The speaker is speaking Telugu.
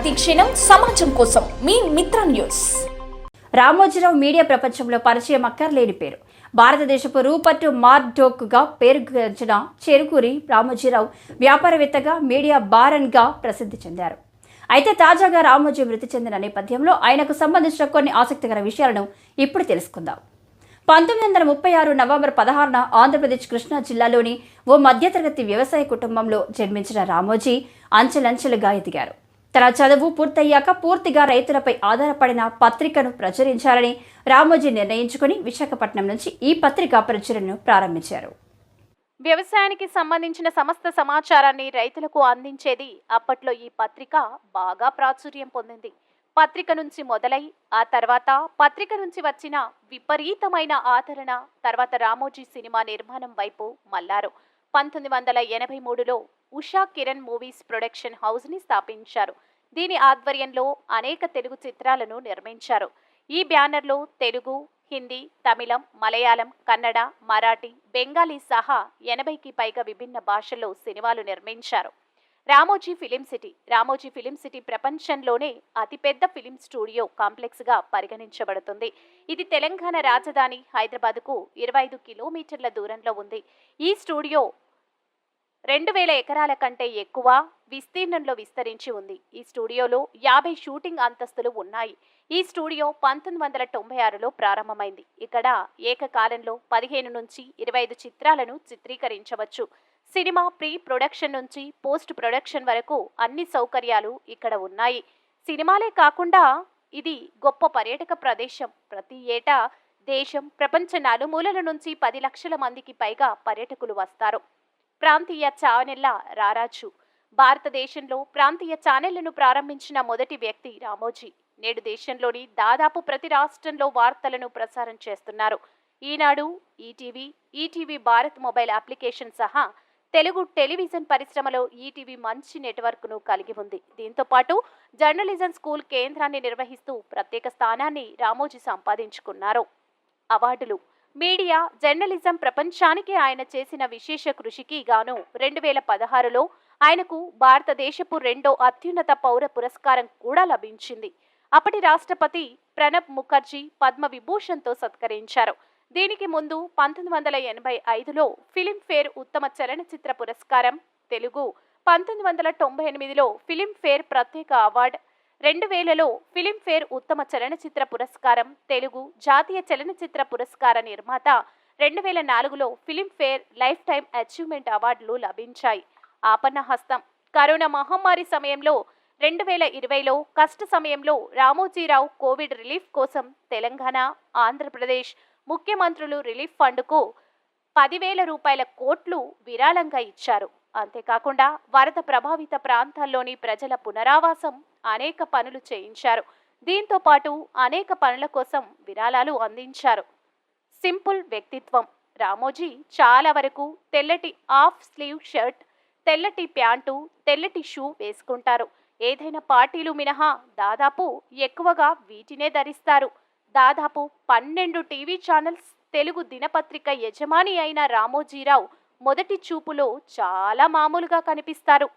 ప్రతిక్షణం సమాజం కోసం మీ మిత్ర న్యూస్. రామోజీరావు మీడియా ప్రపంచంలో పరిచయం అక్కర్లేని పేరు. భారతదేశపు రూపట్టు మార్డోక్గా పేరుగాంచిన చెరుకూరి రామోజీరావు వ్యాపారవేత్తగా మీడియా బారన్గా ప్రసిద్ధి చెందారు. అయితే తాజాగా రామోజీ మృతి చెందిన నేపథ్యంలో ఆయనకు సంబంధించిన కొన్ని ఆసక్తికర విషయాలను ఇప్పుడు తెలుసుకుందాం. పంతొమ్మిది వందల ముప్పై ఆరు నవంబర్ పదహారున ఆంధ్రప్రదేశ్ కృష్ణా జిల్లాలోని ఓ మధ్యతరగతి వ్యవసాయ కుటుంబంలో జన్మించిన రామోజీ అంచెలంచెలుగా ఎదిగారు. తన చదువు పూర్తయ్యాక పూర్తిగా రైతులపై ఆధారపడిన పత్రికను ప్రచురించాలని రామోజీ నిర్ణయించుకుని విశాఖపట్నం నుంచి ఈ పత్రిక ప్రచురణను ప్రారంభించారు. వ్యవసాయానికి సంబంధించిన సమస్త సమాచారాన్ని రైతులకు అందించేది అప్పట్లో ఈ పత్రిక బాగా ప్రాచుర్యం పొందింది. పత్రిక నుంచి మొదలై ఆ తర్వాత పత్రిక నుంచి వచ్చిన విపరీతమైన ఆదరణ తర్వాత రామోజీ సినిమా నిర్మాణం వైపు మల్లారు పంతొమ్మిది వందల ఎనభై మూడులో ఉషా కిరణ్ మూవీస్ ప్రొడక్షన్ హౌస్ని స్థాపించారు. దీని ఆధ్వర్యంలో అనేక తెలుగు చిత్రాలను నిర్మించారు. ఈ బ్యానర్లో తెలుగు హిందీ తమిళం మలయాళం కన్నడ మరాఠీ బెంగాలీ సహా ఎనభైకి పైగా విభిన్న భాషల్లో సినిమాలు నిర్మించారు. Ramoji film city. Ramoji film city ప్రపంచంలోనే అతిపెద్ద ఫిలిం స్టూడియో కాంప్లెక్స్గా పరిగణించబడుతుంది. ఇది తెలంగాణ రాజధాని హైదరాబాద్కు ఇరవై ఐదు కిలోమీటర్ల దూరంలో ఉంది. ఈ స్టూడియో రెండు వేల ఎకరాల కంటే ఎక్కువ విస్తీర్ణంలో విస్తరించి ఉంది. ఈ స్టూడియోలో యాభై షూటింగ్ అంతస్తులు ఉన్నాయి. ఈ స్టూడియో పంతొమ్మిది వందల తొంభై ఆరులో ప్రారంభమైంది. ఇక్కడ ఏకకాలంలో పదిహేను నుంచి ఇరవై ఐదు చిత్రాలను చిత్రీకరించవచ్చు. సినిమా ప్రీ ప్రొడక్షన్ నుంచి పోస్ట్ ప్రొడక్షన్ వరకు అన్ని సౌకర్యాలు ఇక్కడ ఉన్నాయి. సినిమాలే కాకుండా ఇది గొప్ప పర్యాటక ప్రదేశం. ప్రతి ఏటా దేశం ప్రపంచ నలుమూలల నుంచి పది లక్షల మందికి పైగా పర్యాటకులు వస్తారు. ప్రాంతీయ ఛానెళ్ళ రారాజు. భారతదేశంలో ప్రాంతీయ ఛానళ్ళను ప్రారంభించిన మొదటి వ్యక్తి రామోజీ. నేడు దేశంలోని దాదాపు ప్రతి రాష్ట్రంలో వార్తలను ప్రసారం చేస్తున్నారు. Eenadu ETV ETV Bharat mobile application సహా తెలుగు టెలివిజన్ పరిశ్రమలో ఈటీవీ మంచి నెట్వర్క్ను కలిగి ఉంది. దీంతో పాటు జర్నలిజం స్కూల్ కేంద్రాన్ని నిర్వహిస్తూ ప్రత్యేక స్థానాన్ని రామోజీ సంపాదించుకున్నారు. అవార్డులు. మీడియా జర్నలిజం ప్రపంచానికి ఆయన చేసిన విశేష కృషికి గాను రెండు వేల పదహారులో ఆయనకు భారతదేశపు రెండో అత్యున్నత పౌర పురస్కారం కూడా లభించింది. అప్పటి రాష్ట్రపతి ప్రణబ్ ముఖర్జీ పద్మ విభూషణ్తో సత్కరించారు. దీనికి ముందు పంతొమ్మిది వందల ఎనభై ఐదులో ఫిలింఫేర్ ఉత్తమ చలనచిత్ర పురస్కారం తెలుగు పంతొమ్మిది వందల తొంభై ఎనిమిదిలో ఫిలింఫేర్ ప్రత్యేక అవార్డు రెండు వేలలో ఫిలింఫేర్ ఉత్తమ చలనచిత్ర పురస్కారం తెలుగు జాతీయ చలనచిత్ర పురస్కార నిర్మాత రెండు వేల నాలుగులో ఫిలింఫేర్ లైఫ్ టైం అచీవ్మెంట్ అవార్డులు లభించాయి. ఆపన్న హస్తం కరోనా మహమ్మారి సమయంలో రెండు వేల ఇరవైలో కష్ట సమయంలో రామోజీరావు కోవిడ్ రిలీఫ్ కోసం తెలంగాణ ఆంధ్రప్రదేశ్ ముఖ్యమంత్రులు రిలీఫ్ ఫండ్కు పదివేల రూపాయల కోట్లు విరాళంగా ఇచ్చారు. అంతేకాకుండా వరద ప్రభావిత ప్రాంతాల్లోని ప్రజల పునరావాసం అనేక పనులు చేయించారు. దీంతో పాటు అనేక పనుల కోసం విరాళాలు అందించారు. సింపుల్ వ్యక్తిత్వం. రామోజీ చాలా వరకు తెల్లటి ఆఫ్ స్లీవ్ షర్ట్ తెల్లటి ప్యాంటు తెల్లటి షూ వేసుకుంటారు. ఏదైనా పార్టీలు మినహా దాదాపు ఎక్కువగా వీటినే ధరిస్తారు. దాదాపు పన్నెండు టీవీ ఛానల్స్ తెలుగు దినపత్రిక యజమాని అయిన రామోజీరావు మొదటి చూపులో చాలా మామూలుగా కనిపిస్తారు.